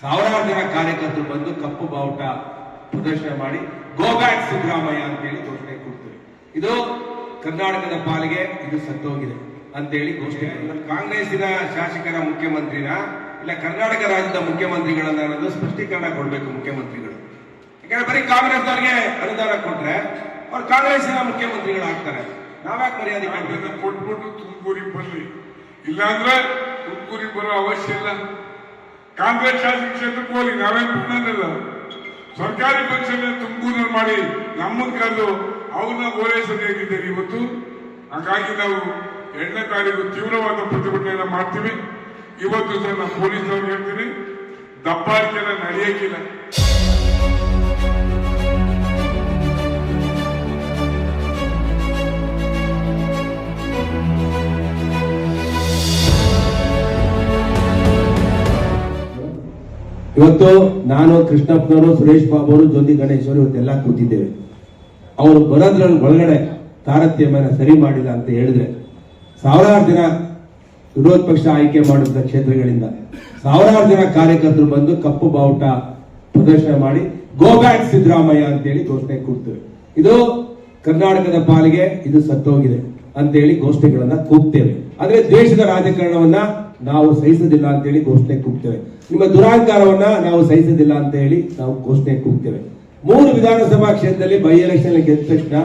ಸಾವಿರಾರು ಜನ ಕಾರ್ಯಕರ್ತರು ಬಂದು ಕಪ್ಪು ಬಾವುಟ ಪ್ರದರ್ಶನ ಮಾಡಿ ಗೋ ಬ್ಯಾಕ್ ಸಿದ್ದರಾಮಯ್ಯ ಅಂತೇಳಿ ಘೋಷಣೆ ಕೊಡ್ತಾರೆ. ಇದು ಕರ್ನಾಟಕದ ಪಾಲಿಗೆ ಇದು ಸತ್ತೋಗಿದೆ ಅಂತೇಳಿ ಘೋಷಣೆ. ಕಾಂಗ್ರೆಸ್ಸಿನ ಶಾಸಕರ ಮುಖ್ಯಮಂತ್ರಿನ ಇಲ್ಲ ಕರ್ನಾಟಕ ರಾಜ್ಯದ ಮುಖ್ಯಮಂತ್ರಿಗಳನ್ನ ಅನ್ನೋದು ಸ್ಪಷ್ಟೀಕರಣ ಕೊಡಬೇಕು ಮುಖ್ಯಮಂತ್ರಿಗಳು. ಯಾಕಂದ್ರೆ ಬರೀ ಕಾಂಗ್ರೆಸ್ನವ್ರಿಗೆ ಅನುದಾನ ಕೊಟ್ರೆ ಅವ್ರು ಕಾಂಗ್ರೆಸ್ಸಿನ ಮುಖ್ಯಮಂತ್ರಿಗಳಾಗ್ತಾರೆ. ನಾವ್ಯಾಕೆ ಮರ್ಯಾದೆ ಕೊಟ್ಬಿಟ್ಟು ತುಮಕೂರಿಗೆ ಬರ್ಲಿ ಇಲ್ಲಾಂದ್ರೆ ತುಮಕೂರಿಗೆ ಬರೋ ಅವಶ್ಯ ಇಲ್ಲ. ಕಾಂಗ್ರೆಸ್ ಶಾಸಕ ಕ್ಷೇತ್ರಕ್ಕೆ ನಾವೇನ್ ಬಿಡೋದಿಲ್ಲ ಸರ್ಕಾರಿ ಪಕ್ಷನ ತುಮಕೂರಲ್ಲಿ ಮಾಡಿ ನಮ್ಮ ಕರೆದು ಅವ್ರನ್ನ ಓಲೈಸೋದೇಗಿದ್ದಾರೆ ಇವತ್ತು. ಹಾಗಾಗಿ ನಾವು ಎರಡನೇ ತಾರೀಕು ತೀವ್ರವಾದ ಪ್ರತಿಭಟನೆಯನ್ನು ಮಾಡ್ತೀವಿ. ಇವತ್ತು ನಾವು ಪೊಲೀಸ್ನವ್ರಿಗೆ ಹೇಳ್ತೀನಿ. ದಬ್ಬಾಳಿಕೆಲ್ಲ ನಡೆಯಕ್ಕಿಲ್ಲ ಇವತ್ತು ನಾನು ಕೃಷ್ಣಪ್ಪನವರು, ಸುರೇಶ್ ಬಾಬು ಅವರು ಜ್ಯೋತಿ ಗಣೇಶ್ ಇವತ್ತೆಲ್ಲ ಕೂತಿದ್ದೇವೆ. ಅವರು ಬರೋದ್ರಲ್ಲಿ ಒಳಗಡೆ ತಾರತಮ್ಯನ ಸರಿ ಮಾಡಿಲ್ಲ ಅಂತ ಹೇಳಿದ್ರೆ, ಸಾವಿರಾರು ಜನ ವಿರೋಧ ಪಕ್ಷ ಆಯ್ಕೆ ಮಾಡಿದ ಕ್ಷೇತ್ರಗಳಿಂದ ಸಾವಿರಾರು ಜನ ಕಾರ್ಯಕರ್ತರು ಬಂದು ಕಪ್ಪು ಬಾವುಟ ಪ್ರದರ್ಶನ ಮಾಡಿ ಗೋ ಬ್ಯಾಕ್ ಸಿದ್ದರಾಮಯ್ಯ ಅಂತೇಳಿ ಘೋಷಣೆ ಕೂಗ್ತೇವೆ ಇದು ಕರ್ನಾಟಕದ ಪಾಲಿಗೆ ಇದು ಸತ್ತೋಗಿದೆ ಅಂತೇಳಿ ಘೋಷಣೆಗಳನ್ನ ಕೂಗ್ತೇವೆ. ಆದ್ರೆ ದೇಶದ ರಾಜಕಾರಣವನ್ನ ನಾವು ಸಹಿಸೋದಿಲ್ಲ ಅಂತೇಳಿ ಘೋಷಣೆ ಕೂಗ್ತೇವೆ. ನಿಮ್ಮ ದುರಾಂಕಾರವನ್ನ ನಾವು ಸಹಿಸೋದಿಲ್ಲ ಅಂತ ಹೇಳಿ ನಾವು ಘೋಷಣೆ ಕೂಗ್ತೇವೆ. ಮೂರು ವಿಧಾನಸಭಾ ಕ್ಷೇತ್ರದಲ್ಲಿ ಬೈ ಎಲೆಕ್ಷನ್ ಗೆದ್ದ ತಕ್ಷಣ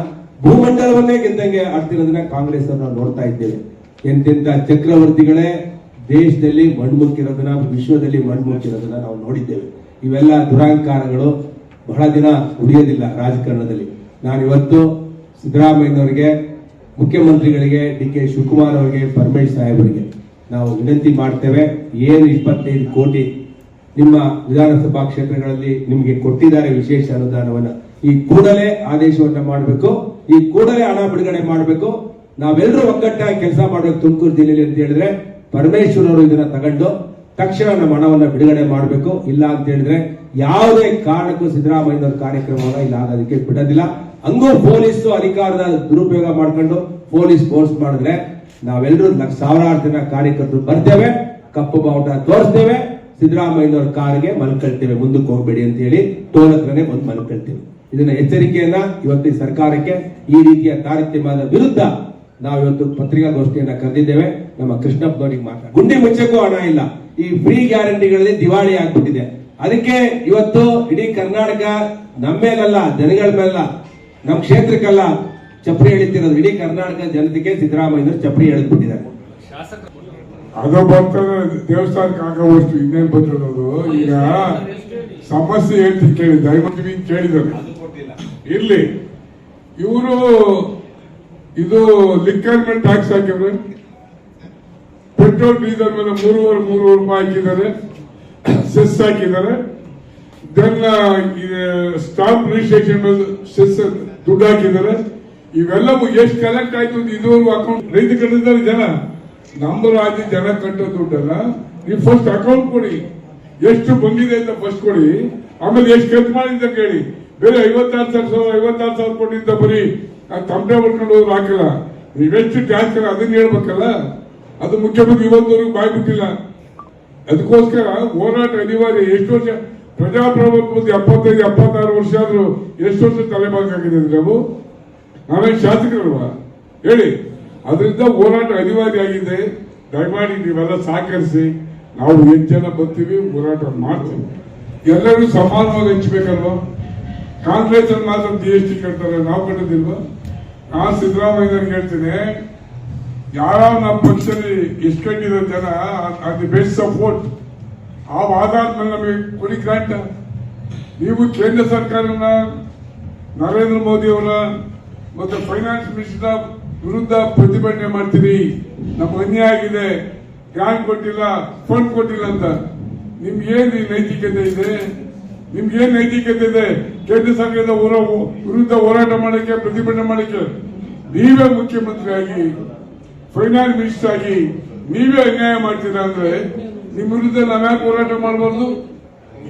ಭೂಮಂಡಲವನ್ನೇ ಗೆದ್ದಂಗೆ ಆಡ್ತಿರೋದನ್ನ ಕಾಂಗ್ರೆಸ್ ನಾವು ನೋಡ್ತಾ ಇದ್ದೇವೆ. ಎಂತೆಂತ ಚಕ್ರವರ್ತಿಗಳೇ ದೇಶದಲ್ಲಿ ಮಣ್ಮುಕ್ಕಿರೋದನ್ನ, ವಿಶ್ವದಲ್ಲಿ ಮಣ್ಮುಕ್ಕಿರೋದನ್ನ ನಾವು ನೋಡಿದ್ದೇವೆ. ಇವೆಲ್ಲ ದುರಾಂಕಾರಗಳು. ಬಹಳ ದಿನ ಉಳಿಯೋದಿಲ್ಲ ರಾಜಕಾರಣದಲ್ಲಿ. ನಾನು ಇವತ್ತು ಸಿದ್ದರಾಮಯ್ಯನವರಿಗೆ, ಮುಖ್ಯಮಂತ್ರಿಗಳಿಗೆ, ಡಿ ಕೆ ಶಿವಕುಮಾರ್ ಅವರಿಗೆ, ಪರಮೇಶ್ ಸಾಹೇಬರಿಗೆ ನಾವು ವಿನಂತಿ ಮಾಡ್ತೇವೆ ಏನು ಇಪ್ಪತ್ತೈದು ಕೋಟಿ ನಿಮ್ಮ ವಿಧಾನಸಭಾ ಕ್ಷೇತ್ರಗಳಲ್ಲಿ ನಿಮಗೆ ಕೊಟ್ಟಿದ್ದಾರೆ ವಿಶೇಷ ಅನುದಾನವನ್ನ, ಈ ಕೂಡಲೇ ಆದೇಶವನ್ನ ಮಾಡಬೇಕು, ಈ ಕೂಡಲೇ ಹಣ ಬಿಡುಗಡೆ ಮಾಡಬೇಕು. ನಾವೆಲ್ಲರೂ ಒಗ್ಗಟ್ಟಾಗಿ ಕೆಲಸ ಮಾಡಬೇಕು ತುಮಕೂರು ಜಿಲ್ಲೆಯಲ್ಲಿ ಅಂತ ಹೇಳಿದ್ರೆ ಪರಮೇಶ್ವರ್ ಅವರು ಇದನ್ನ ತಗೊಂಡು ತಕ್ಷಣ ನಮ್ಮ ಹಣವನ್ನ ಬಿಡುಗಡೆ ಮಾಡಬೇಕು. ಇಲ್ಲ ಅಂತ ಹೇಳಿದ್ರೆ ಯಾವುದೇ ಕಾರಣಕ್ಕೂ ಸಿದ್ದರಾಮಯ್ಯ ಕಾರ್ಯಕ್ರಮವನ್ನ ಇಲ್ಲ ಆಗೋದಕ್ಕೆ ಬಿಡೋದಿಲ್ಲ. ಹಂಗೂ ಪೊಲೀಸ್ ಅಧಿಕಾರದ ದುರುಪಯೋಗ ಮಾಡ್ಕೊಂಡು ಪೊಲೀಸ್ ಫೋರ್ಸ್ ಮಾಡಿದ್ರೆ ನಾವೆಲ್ಲರೂ ಲಕ್ಷ ಸಾವಿರಾರು ಜನ ಕಾರ್ಯಕರ್ತರು ಬರ್ತೇವೆ, ಕಪ್ಪು ಬಾವುಟ ತೋರಿಸ್ತೇವೆ ಸಿದ್ದರಾಮಯ್ಯವರ ಕಾರ್ಗೆ ಮಲ್ಕೊಳ್ತೇವೆ, ಮುಂದಕ್ಕೆ ಹೋಗ್ಬೇಡಿ ಅಂತ ಹೇಳಿ ತೋಲತ್ರನೇ ಬಂದು ಮಲ್ಕೊಳ್ತೇವೆ. ಇದನ್ನ ಎಚ್ಚರಿಕೆಯನ್ನ ಇವತ್ತು ಈ ಸರ್ಕಾರಕ್ಕೆ ಈ ರೀತಿಯ ತಾರತಮ್ಯದ ವಿರುದ್ಧ ನಾವು ಇವತ್ತು ಪತ್ರಿಕಾಗೋಷ್ಠಿಯನ್ನ ಕರೆದಿದ್ದೇವೆ. ನಮ್ಮ ಕೃಷ್ಣಪ್ಪನವರಿಗೆ ಮಾತ್ರ ಗುಂಡಿ ಮುಚ್ಚಕ್ಕೂ ಹಣ ಇಲ್ಲ. ಈ ಫ್ರೀ ಗ್ಯಾರಂಟಿಗಳಲ್ಲಿ ದಿವಾಳಿ ಆಗ್ಬಿಟ್ಟಿದೆ. ಅದಕ್ಕೆ ಇವತ್ತು ಇಡೀ ಕರ್ನಾಟಕ ನಮ್ಮೇಲಲ್ಲ ಜನಗಳ ಮೇಲಲ್ಲ, ನಮ್ಮ ಕ್ಷೇತ್ರಕ್ಕಲ್ಲ ಚಪ್ರಿ ಎಳಿತಿರೋದು ಇಡೀ ಕರ್ನಾಟಕ ಜನತೆಗೆ ಸಿದ್ದರಾಮಯ್ಯ ಚಪ್ರಿ ಎಳೆದ್ಬಿಟ್ಟಿದ್ದಾರೆ. ಅದು ಬರ್ತಾರೆ ದೇವಸ್ಥಾನಕ್ಕೆ ಆಗುವಷ್ಟು ಇನ್ನೇನ್ ಬಂದಿರೋದು? ಈಗ ಸಮಸ್ಯೆ ಹೇಳ್ತೀನಿ ಕೇಳಿ, ದಯಮಾಡಿ ಕೇಳಿದ್ರು. ಇರ್ಲಿ. ಇವರು ಇದು ಲಿಕ್ಕರ್ ಮೇಲೆ ಟ್ಯಾಕ್ಸ್ ಹಾಕಿದ್ರೆ. ಪೆಟ್ರೋಲ್, ಡೀಸೆಲ್ ಮೇಲೆ ಮೂರುವರೆ ಮೂರುವರೆ ರೂಪಾಯಿ ಹಾಕಿದ್ದಾರೆ. ಸೆಸ್ ಹಾಕಿದ್ದಾರೆ. ದೆನ್ ಸ್ಟಾಂಪ್ ರಿಜಿಸ್ಟ್ರೇಷನ್ ಮೇಲೆ ಸೆಸ್ ದುಡ್ಡು ಹಾಕಿದ್ದಾರೆ. ಇವೆಲ್ಲವೂ ಎಷ್ಟು ಕಲೆಕ್ಟ್ ಆಯ್ತು ಇದುವರೆಗೂ ಅಕೌಂಟ್ ರೈತ ಕಟ್ಟಿದ್ದಾರೆ ಜನ. ನಮ್ಮ ರಾಜ್ಯ ಜನ ಕಟ್ಟೋ ದುಡ್ಡಲ್ಲ ನೀವು ಫಸ್ಟ್ ಅಕೌಂಟ್ ಕೊಡಿ. ಎಷ್ಟು ಬಂದಿದೆ ಅಂತ ಫಸ್ಟ್ ಕೊಡಿ. ಆಮೇಲೆ ಎಷ್ಟು ಖರ್ಚು ಮಾಡಿದ್ದ ಕೇಳಿ ಬೇರೆ ಐವತ್ತಾರು ಸಾವಿರ ಐವತ್ತಾರು ಸಾವಿರ ಕೊಟ್ಟಿದ್ದ ಬರೀ ತಮ್ಮಡೆ ಹೊಡ್ಕೊಂಡು ಹೋದ್ರು ಹಾಕಿಲ್ಲ. ನೀವೆಷ್ಟು ಟ್ಯಾಕ್ಸ್ ಅದನ್ನ ಹೇಳ್ಬೇಕಲ್ಲ. ಅದು ಮುಖ್ಯಮಂತ್ರಿ ಇವತ್ತವರೆಗೂ ಬಾಯ್ ಬಿಟ್ಟಿಲ್ಲ. ಅದಕ್ಕೋಸ್ಕರ ಹೋರಾಟ ಅನಿವಾರ್ಯ. ಎಷ್ಟು ವರ್ಷ ಪ್ರಜಾಪ್ರಭುತ್ವದ ಎಪ್ಪತ್ತೈದು, ಎಪ್ಪತ್ತಾರು ವರ್ಷ ಆದ್ರೂ ಎಷ್ಟು ವರ್ಷ ತಲೆಬಾಗಾಗಿದೆ ನಾವು ನಾವೇನು ಶಾಸಕರಲ್ವಾ ಹೇಳಿ, ಅದರಿಂದ ಹೋರಾಟ ಅನಿವಾರ್ಯ ಆಗಿದೆ. ದಯಮಾಡಿ ನೀವೆಲ್ಲ ಸಹಕರಿಸಿ, ನಾವು ಎಷ್ಟು ಜನ ಬರ್ತೀವಿ, ಹೋರಾಟ ಮಾಡ್ತೀವಿ. ಎಲ್ಲರೂ ಸಮಾನವಾಗಿ ಹಂಚ್ಬೇಕಲ್ವಾ? ಕಾಂಗ್ರೆಸ್ ಅಲ್ಲಿ ಮಾತ್ರ ಜಿ ಎಸ್ ಟಿ ಕಟ್ತಾರೆ, ನಾವು ಕಟ್ಟೋದಿಲ್ವಾ ನಾನು ಸಿದ್ಧರಾಮಯ್ಯನ ಹೇಳ್ತೀನಿ, ಯಾರು ನಮ್ಮ ಪಕ್ಷದಲ್ಲಿ ಇಸ್ಕೊಂಡಿರೋ ಜನ, ಅದು ಬೆಸ್ಟ್ ಸಪೋರ್ಟ್ ಆ ಆಧಾರದ ಮೇಲೆ ನಮಗೆ ಕೊಡಿ ಗ್ರಾಂಟ್ ನೀವು ಕೇಂದ್ರ ಸರ್ಕಾರನ ನರೇಂದ್ರ ಮೋದಿ ಅವರ ಮತ್ತು ಫೈನಾನ್ಸ್ ಮಿನಿಸ್ಟರ್ ವಿರುದ್ಧ ಪ್ರತಿಭಟನೆ ಮಾಡ್ತೀರಿ ನಮ್ಗೆ ಅನ್ಯಾಯ ಆಗಿದೆ. ಗ್ರಾಂಟ್ ಕೊಟ್ಟಿಲ್ಲ, ಫಂಡ್ ಕೊಟ್ಟಿಲ್ಲ ಅಂತ. ನಿಮ್ಗೆ ಏನ್ ನೈತಿಕತೆ ಇದೆ? ನಿಮ್ಗೆ ಏನ್ ನೈತಿಕತೆ ಇದೆ? ಕೇಂದ್ರ ಸರ್ಕಾರದ ವಿರುದ್ಧ ಹೋರಾಟ ಮಾಡಕ್ಕೆ, ಪ್ರತಿಭಟನೆ ಮಾಡಕ್ಕೆ ನೀವೇ ಮುಖ್ಯಮಂತ್ರಿ ಆಗಿ, ಫೈನಾನ್ಸ್ ಮಿನಿಸ್ಟರ್ ಆಗಿ ನೀವೇ ಅನ್ಯಾಯ ಮಾಡ್ತೀರಾ ಅಂದ್ರೆ ನಿಮ್ಮ ವಿರುದ್ಧ ನಾವ್ಯಾಕೆ ಹೋರಾಟ ಮಾಡಬಾರ್ದು?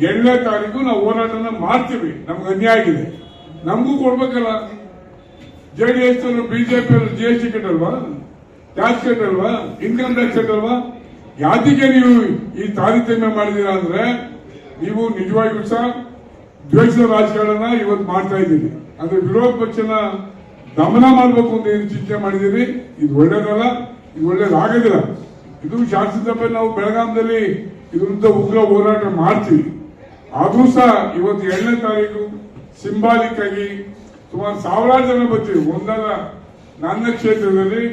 ಎರಡನೇ ತಾರೀಕು ನಾವು ಹೋರಾಟನ ಮಾಡ್ತೀವಿ. ನಮ್ಗೆ ಅನ್ಯಾಯ ಆಗಿದೆ. ನಮಗೂ ಕೊಡ್ಬೇಕಲ್ಲ. J D S BJP T ಕಟ್ಟಲ್ವಾ tax ಕಟ್ಟಲ್ವಾ ಇನ್ಕಮ್ ಟ್ಯಾಕ್ಸ್ ಕಟ್ಟಲ್ವಾ ಯಾತಿಗೆ ನೀವು ಈ ತಾರತಮ್ಯ ಮಾಡಿದೀರಾ ಅಂದ್ರೆ ನೀವು ನಿಜವಾಗಿಯೂ ಸಹ ದ್ವೇಷದ ರಾಜಕಾರಣ ಇವತ್ತು ಮಾಡ್ತಾ ಇದ್ದೀರಿ. ಅಂದ್ರೆ ವಿರೋಧ ಪಕ್ಷನ ದಮನ ಮಾಡಬೇಕು ಅಂತ ಏನು ಚಿಂತೆ ಮಾಡಿದ್ದೀರಿ. ಇದು ಒಳ್ಳೇದಲ್ಲ, ಇದು ಒಳ್ಳೇದಾಗೋದಿಲ್ಲ ಇದು ಶಾಸನಸಭೆ ನಾವು ಬೆಳಗಾಂದಲ್ಲಿ ಇದರಿಂದ ಉಗ್ರ ಹೋರಾಟ ಮಾಡ್ತೀವಿ. ಆದ್ರೂ ಸಹ ಇವತ್ತು ಏಳನೇ ತಾರೀಕು ಸಿಂಬಾಲಿಕ್ ಆಗಿ ಸುಮಾರು ಸಾವಿರಾರು ಜನ ಬರ್ತೀವಿ. ಒಂದಲ್ಲ ನನ್ನ ಕ್ಷೇತ್ರದಲ್ಲಿ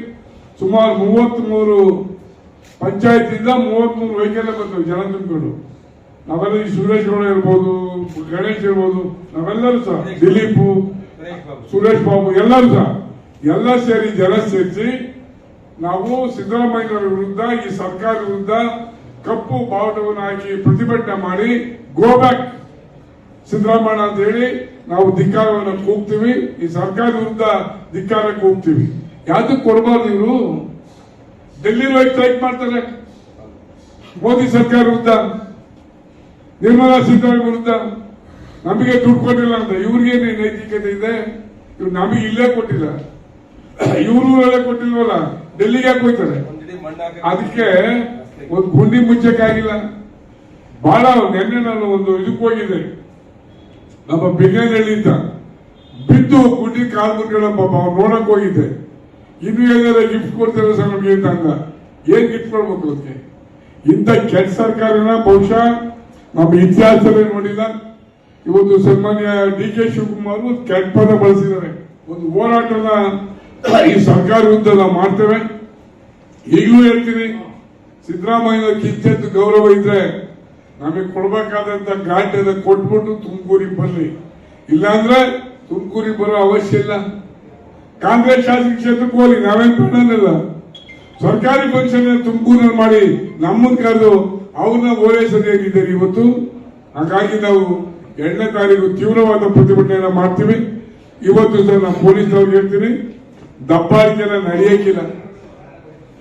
ಸುಮಾರು ಮೂವತ್ತ್ ಮೂರು ಪಂಚಾಯತಿಂದ ಮೂವತ್ತ್ ಮೂರು ವೆಹಿಕಲ್ ಬಂದವು ಜನ ತುಂಬಿಕೊಂಡು ನಾವೆಲ್ಲ ಈ ಸುರೇಶ್ ಗೌಡ ಇರ್ಬೋದು ಗಣೇಶ್ ಇರ್ಬೋದು ನಾವೆಲ್ಲರೂ ಸಹ ದಿಲೀಪ್ ಸುರೇಶ್ ಬಾಬು. ಎಲ್ಲರೂ ಸಹ ಎಲ್ಲ ಸೇರಿ ಜನ ಸೇರಿಸಿ ನಾವು ಸಿದ್ದರಾಮಯ್ಯನವರ ವಿರುದ್ಧ ಈ ಸರ್ಕಾರ ವಿರುದ್ಧ ಕಪ್ಪು ಬಾವುಟವನ್ನು ಹಾಕಿ ಪ್ರತಿಭಟನೆ ಮಾಡಿ ಗೋ ಬ್ಯಾಕ್ ಸಿದ್ದರಾಮಯ್ಯ ಅಂತ ಹೇಳಿ ನಾವು ಧಿಕ್ಕಾರವನ್ನು ಕೂಗ್ತೀವಿ. ಈ ಸರ್ಕಾರ ವಿರುದ್ಧ ಧಿಕ್ಕಾರ ಕೂಗ್ತೀವಿ ಯಾವ್ದಕ್ಕೆ ಕೊಡಬಾರ್ದು ಇವರು? ಡೆಲ್ಲಿ ಹೋಗಿ ಸ್ಟ್ರೈಕ್ ಮಾಡ್ತಾರೆ. ಮೋದಿ ಸರ್ಕಾರ ವಿರುದ್ಧ, ನಿರ್ಮಲಾ ಸೀತಾರಾಮನ್ ವಿರುದ್ಧ ನಮಗೆ ದುಡ್ಡು ಕೊಟ್ಟಿಲ್ಲ ಅಂತ ಇವ್ರಿಗೆ ನೈತಿಕತೆ ಇದೆ? ಇವ್ರು ನಮಗೆ ಇಲ್ಲೇ ಕೊಟ್ಟಿಲ್ಲ. ಇವ್ರೂರಲ್ಲೇ ಕೊಟ್ಟಿಲ್ವಲ್ಲ, ಡೆಲ್ಲಿಗೆ ಯಾಕೆ ಹೋಗ್ತಾರೆ? ಅದಕ್ಕೆ ಒಂದು ಗುಂಡಿ ಮುಚ್ಚಕ್ಕಾಗಿಲ್ಲ. ಬಹಳ ನೆನ್ನೆ ನಾನು ಒಂದು ಇದಕ್ಕೆ ಹೋಗಿದ್ದೆ ನಮ್ಮ ಬಿಗನಹಳ್ಳಿಯಿಂದ ಬಿದ್ದು ಗುಂಡಿ ಕಾಲು ಮುಟ್ಕೊಳ್ಳೋ ಪಾಪ ಅವ್ನು ನೋಡಕ್ ಹೋಗಿದ್ದೆ. ಇನ್ನು ಏನಾರ ಗಿಫ್ಟ್ ಕೊಡ್ತಾರೆ ಸರ್ ನಮ್ಗೆ ಅಂತ ಏನ್ ಗಿಫ್ಟ್ ಕೊಡ್ಬೇಕು ಅದಕ್ಕೆ ಇಂಥ ಕೆಟ್ಟ ಸರ್ಕಾರನ ಬಹುಶಃ ನಮ್ಮ ಇತಿಹಾಸದಲ್ಲಿ ನೋಡಿಲ್ಲ. ಇವತ್ತು ಸನ್ಮಾನ್ಯ ಡಿ ಕೆ ಶಿವಕುಮಾರ್ ಕೆಟ್ಟ ಪದ ಬಳಸಿದ್ದಾರೆ. ಒಂದು ಹೋರಾಟನ ಈ ಸರ್ಕಾರ ವಿರುದ್ಧ ನಾವು ಮಾಡ್ತೇವೆ. ಈಗಲೂ ಹೇಳ್ತೀನಿ ಸಿದ್ದರಾಮಯ್ಯ ಕಿಂಚಿತ್ ಗೌರವ ಇದ್ರೆ ನಮಗೆ ಕೊಡ್ಬೇಕಾದಂತ ಘಾಟ್ಯದ ಕೊಟ್ಬಿಟ್ಟು ತುಮಕೂರಿಗೆ ಬರ್ಲಿ ಇಲ್ಲಾಂದ್ರೆ ತುಮಕೂರಿಗೆ ಬರೋ ಅವಶ್ಯ ಇಲ್ಲ. ಕಾಂಗ್ರೆಸ್ ಶಾಸಕ ಕ್ಷೇತ್ರಕ್ಕೆ ಹೋಗಿ ನಾವೇನ್ ಮಾಡೋದಿಲ್ಲ ಸರ್ಕಾರಿ ಫಂಕ್ಷನ್ ತುಮಕೂರಿನಲ್ಲಿ ಮಾಡಿ, ನಮ್ಮನ್ ಕರೆದು ಅವ್ರನ್ನ ಓಲೈಸೋದೇನಿದ್ದಾರೆ ಇವತ್ತು? ಹಾಗಾಗಿ ನಾವು ಎರಡನೇ ತಾರೀಕು ತೀವ್ರವಾದ ಪ್ರತಿಭಟನೆಯನ್ನ ಮಾಡ್ತೀವಿ. ಇವತ್ತು ಸಹ ನಮ್ಮ ಪೊಲೀಸ್ನವ್ರಿಗೆ ಹೇಳ್ತೀನಿ ದಬ್ಬಾಳಿಕೆನ ನಡೆಯಕ್ಕಿಲ್ಲ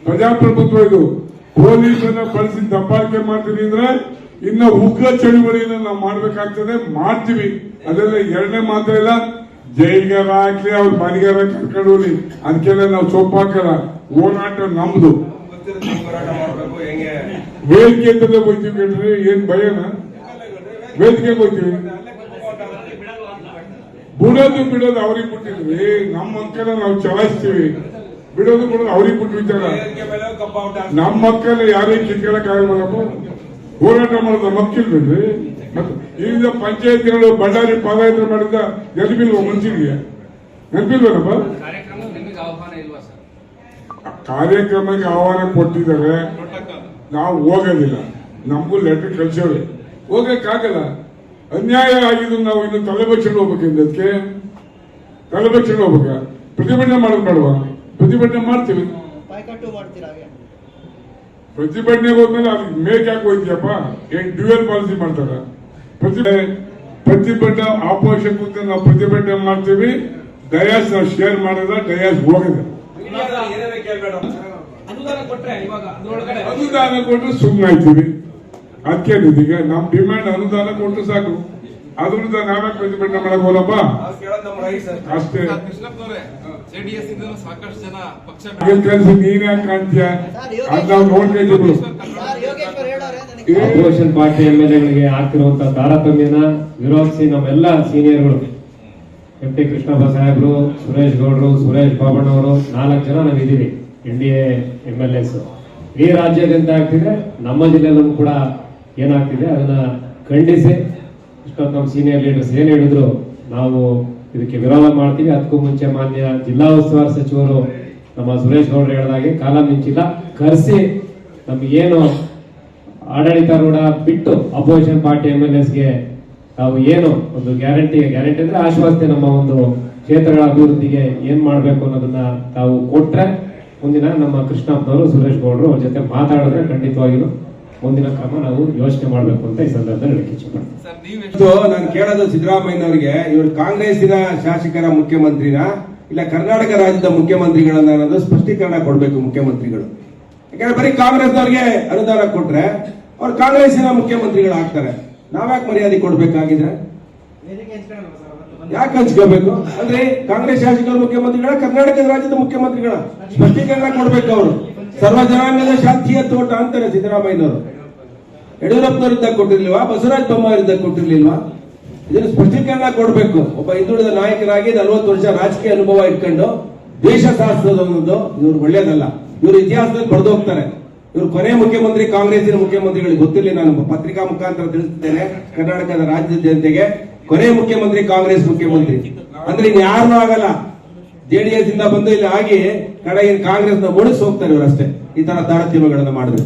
ಪ್ರಜಾಪ್ರಭುತ್ವ ಇದು. ಪೊಲೀಸನ್ನ ಬಳಸಿ ದಬ್ಬಾಳಿಕೆ ಮಾಡ್ತೀನಿ ಅಂದ್ರೆ ಇನ್ನ ಉಗ್ರ ಚಳುವಳಿಯನ್ನು ನಾವು ಮಾಡ್ಬೇಕಾಗ್ತದೆ. ಮಾಡ್ತೀವಿ. ಅದೆಲ್ಲ ಎರಡನೇ ಮಾತ್ರ ಇಲ್ಲ. ಜೈಲ್ಗಾರ ಹಾಕ್ಲಿ ಅವ್ರ ಮನೆಗಾರ ಕರ್ಕೊಂಡು ಹೋಗ್ಲಿ. ಅದಕ್ಕೆಲ್ಲ ನಾವು ಸೊಪ್ಪು ಹಾಕಲ್ಲ. ಹೋರಾಟ ನಮ್ದು. ವೇದಿಕೆ ಅಂತ ಹೋಗ್ತೀವಿ ಕೇಳ್ರಿ ಏನ್ ಭಯನ? ವೇದಿಕೆ ಹೋಗ್ತೀವಿ ಬಿಡೋದು ಬಿಡೋದು ಅವ್ರಿಗೆ ಬಿಟ್ಟಿದ್ವಿ. ನಮ್ಮ ಮಕ್ಕಳ ನಾವು ಚಲಾಯಿಸ್ತೀವಿ. ಬಿಡೋದು ಬಿಡೋದು ಅವ್ರಿಗೆ ಬಿಟ್ಟು ವಿಚಾರ. ನಮ್ಮ ಮಕ್ಕಳ ಯಾರಿಗೆ ಕಿತ್ಕೊಳಕ್ ಆಗಲ್ಲಪ್ಪ ಹೋರಾಟ ಮಾಡೋದು ಮಕ್ಕಿಲ್ವೇನ್ರಿ ಮತ್ತೆ ಈಗ ಪಂಚಾಯತ್ಗಳು ಬಳ್ಳಾರಿ ಪಾದಯಾತ್ರೆ ಮಾಡಿದ ನೆನಪಿಲ್ವ ಮನ್ಸಿಗೆ? ನೆನಪಿಲ್ವೇನಪ್ಪ ಕಾರ್ಯಕ್ರಮ ನಿಮಗೆ ಆಹ್ವಾನ ಇಲ್ವಾ ಸರ್? ಕಾರ್ಯಕ್ರಮಕ್ಕೆ ಆಹ್ವಾನ ಕೊಟ್ಟಿದ್ದಾರೆ. ನಾವು ಹೋಗೋದಿಲ್ಲ. ನಮಗೂ ಲೆಟರ್ ಕಳ್ಸೋರು. ಹೋಗಕ್ಕಾಗಲ್ಲ ಅನ್ಯಾಯ ಆಗಿದ್ದು ನಾವು ಇನ್ನು ತಲೆಬಚ್ಚಿಕೊಂಡು ಹೋಗ್ಬೇಕಿಂದ ಅದಕ್ಕೆ? ತಲೆಬಚ್ಚಿಕೊಂಡು ಹೋಗ್ಬೇಕ? ಪ್ರತಿಭಟನೆ ಮಾಡೋದು ಬೇಡವಾ? ಪ್ರತಿಭಟನೆ ಮಾಡ್ತೀವಿ. ಪ್ರತಿಭಟನೆಗೆ ಹೋದ್ಮೇಲೆ ಅದಕ್ಕೆ ಮೇಕ್ ಯಾಕೆ ಹೋಯ್ತಿಯಪ್ಪ ಏನ್ ಡ್ಯೂಯಲ್ ಪಾಲಿಸಿ ಮಾಡ್ತಾರ? ಪ್ರತಿ ಪ್ರತಿಭಟನೆ ಆಪೋಸಿಷನ್ ಕೂತ ನಾವು ಪ್ರತಿಭಟನೆ ಮಾಡ್ತೀವಿ. ಡಯಾಸ್ ನಾವು ಶೇರ್ ಮಾಡೋದ ಡಯಾಸ್ ಹೋಗದ. ಅನುದಾನ ಕೊಟ್ರೆ ಇವಾಗ ಆಯ್ತೀವಿ. ಅದಕ್ಕೆ ಈಗ ನಮ್ ಡಿಮ್ಯಾಂಡ್ ಅನುದಾನ ಕೊಟ್ಟರೆ ಸಾಕು. ಅದ್ರಿಂದ ನಾವೇ ಪ್ರತಿಭಟನೆ ಮಾಡಕ್ ಹೋಲಪ್ಪ? ಅಷ್ಟೇ. ಜೆಡಿಎಸ್ ಸಾಕಷ್ಟು ಜನ ಪಕ್ಷ ಏನ್ ಕೆಲಸ ನೀನ್ ಯಾಕೆ ಕಾಣ್ತೀಯ ಅದ್ ನಾವು ನೋಡ್ಕೊಂಡಿದ್ರು ಸರ್ ಯೋಗೇಶ್ವರ್ ಹೇಳೋರೆ ನನಗೆ. ಅಪೋಸಿಷನ್ ಪಾರ್ಟಿ ಎಂ ಎಲ್ ಎಗಳಿಗೆ ಆಗ್ತಿರುವಂತ ತಾರತಮ್ಯನ ವಿರೋಧಿಸಿ ನಮ್ಮೆಲ್ಲ ಸೀನಿಯರ್ಗಳು. ಎಂ ಟಿ ಕೃಷ್ಣಪ್ಪ ಸಾಹೇಬ್ರು ಸುರೇಶ್ ಗೌಡ್ರು ಸುರೇಶ್ ಬಾಬಣ್ಣವರು ನಾಲ್ಕು ಜನ ನಾವು ಇದೀವಿ N D A M L S. ಈ ರಾಜ್ಯಾದ್ಯಂತ ಆಗ್ತಿದೆ ನಮ್ಮ ಜಿಲ್ಲೆಯಲ್ಲೂ ಕೂಡ ಏನಾಗ್ತಿದೆ ಅದನ್ನ ಖಂಡಿಸಿ ಇಷ್ಟೊತ್ತು ನಮ್ಮ ಸೀನಿಯರ್ ಲೀಡರ್ಸ್ ಏನ್ ಹೇಳಿದ್ರು, ನಾವು ಇದಕ್ಕೆ ವಿರೋಧ ಮಾಡ್ತೀವಿ. ಅದಕ್ಕೂ ಮುಂಚೆ ಮಾನ್ಯ ಜಿಲ್ಲಾ ಉಸ್ತುವಾರಿ ಸಚಿವರು ನಮ್ಮ ಸುರೇಶ್ ಗೌಡ್ರು ಹೇಳಿದಾಗೆ ಕಾಲ ಮಿಂಚಿಲ್ಲ. ಕರೆಸಿ ನಮ್ಗೇನು ಆಡಳಿತಾರೂಢ ಬಿಟ್ಟು ಅಪೋಸಿಷನ್ ಪಾರ್ಟಿ ಎಂ ಎಲ್ ಎಸ್ಗೆ ನಾವು ಏನು ಒಂದು ಗ್ಯಾರಂಟಿ ಗ್ಯಾರಂಟಿ ಅಂದ್ರೆ ಆಶ್ವಾಸನೆ ನಮ್ಮ ಒಂದು ಕ್ಷೇತ್ರಗಳ ಅಭಿವೃದ್ಧಿಗೆ ಏನ್ ಮಾಡ್ಬೇಕು ಅನ್ನೋದನ್ನ ತಾವು ಕೊಟ್ರೆ ಮುಂದಿನ ನಮ್ಮ ಕೃಷ್ಣಪ್ಪನವರು, ಸುರೇಶ್ ಗೌಡ್ರು ಅವ್ರ ಜೊತೆ ಮಾತಾಡಿದ್ರೆ ಖಂಡಿತವಾಗಿಯೂ ಮುಂದಿನ ಕ್ರಮ ನಾವು ಯೋಚನೆ ಮಾಡಬೇಕು ಅಂತ ಈ ಸಂದರ್ಭದಲ್ಲಿ ನೀವ್ ನಾನು ಕೇಳೋದು ಸಿದ್ದರಾಮಯ್ಯನವರಿಗೆ ಇವರು ಕಾಂಗ್ರೆಸ್ಸಿನ ಶಾಸಕರ ಮುಖ್ಯಮಂತ್ರಿನ ಇಲ್ಲ ಕರ್ನಾಟಕ ರಾಜ್ಯದ ಮುಖ್ಯಮಂತ್ರಿಗಳನ್ನ ಅನ್ನೋದು ಸ್ಪಷ್ಟೀಕರಣ ಕೊಡಬೇಕು ಮುಖ್ಯಮಂತ್ರಿಗಳು. ಯಾಕಂದ್ರೆ ಬರೀ ಕಾಂಗ್ರೆಸ್ನವ್ರಿಗೆ ಅನುದಾನ ಕೊಟ್ರೆ ಅವ್ರು ಕಾಂಗ್ರೆಸ್ಸಿನ ಮುಖ್ಯಮಂತ್ರಿಗಳಾಗ್ತಾರೆ. ನಾವ್ಯಾಕೆ ಮರ್ಯಾದೆ ಕೊಡ್ಬೇಕಾಗಿದ್ರೆ? ಯಾಕೆ ಹಂಚ್ಕೋಬೇಕು? ಅಂದ್ರೆ ಕಾಂಗ್ರೆಸ್ ಶಾಸಕರು ಮುಖ್ಯಮಂತ್ರಿಗಳ ಕರ್ನಾಟಕ ರಾಜ್ಯದ ಮುಖ್ಯಮಂತ್ರಿಗಳ ಸ್ಪಷ್ಟೀಕರಣ ಕೊಡ್ಬೇಕು ಅವರು. ಸರ್ವ ಜನಾಂಗದ ಶಾಂತಿಯ ತೋಟ ಅಂತಾರೆ ಸಿದ್ದರಾಮಯ್ಯನವರು. ಯಡಿಯೂರಪ್ಪನವರಿದ್ದಾಗ ಕೊಟ್ಟಿರ್ಲಿಲ್ವಾ? ಬಸವರಾಜ ಬೊಮ್ಮಾಯಿ ಕೊಟ್ಟಿರ್ಲಿಲ್ವಾ? ಇದನ್ನು ಸ್ಪಷ್ಟೀಕರಣ ಕೊಡಬೇಕು. ಒಬ್ಬ ಹಿಂದುಳಿದ ನಾಯಕರಾಗಿ ನಲವತ್ತು ವರ್ಷ ರಾಜಕೀಯ ಅನುಭವ ಇಟ್ಕೊಂಡು ದೇಶ ಅನ್ನೋದು ಇವ್ರು ಒಳ್ಳೇದಲ್ಲ. ಇವರು ಇತಿಹಾಸದಲ್ಲಿ ಬರೆದು ಹೋಗ್ತಾರೆ. ಇವರು ಕೊನೆ ಮುಖ್ಯಮಂತ್ರಿ ಕಾಂಗ್ರೆಸಿನ ಮುಖ್ಯಮಂತ್ರಿಗಳಿಗೆ ಗೊತ್ತಿರಲಿ ನಾನು ಪತ್ರಿಕಾ ಮುಖಾಂತರ ತಿಳಿಸುತ್ತೇನೆ ಕರ್ನಾಟಕದ ರಾಜ್ಯದ ಜನತೆಗೆ ಕೊನೆ ಮುಖ್ಯಮಂತ್ರಿ, ಕಾಂಗ್ರೆಸ್ ಮುಖ್ಯಮಂತ್ರಿ. ಅಂದ್ರೆ ಇನ್ ಯಾರು ಆಗಲ್ಲ. ಜೆಡಿಎಸ್ ಇಂದ ಬಂದು ಇಲ್ಲಿ ಆಗಿ ಕಡೆಗೆ ಕಾಂಗ್ರೆಸ್ನ ಮುಳಿಸಿ ಹೋಗ್ತಾರೆ ಇವರಷ್ಟೇ ಈ ತರ ತಾರತಮ್ಯಗಳನ್ನ ಮಾಡಿದ್ರು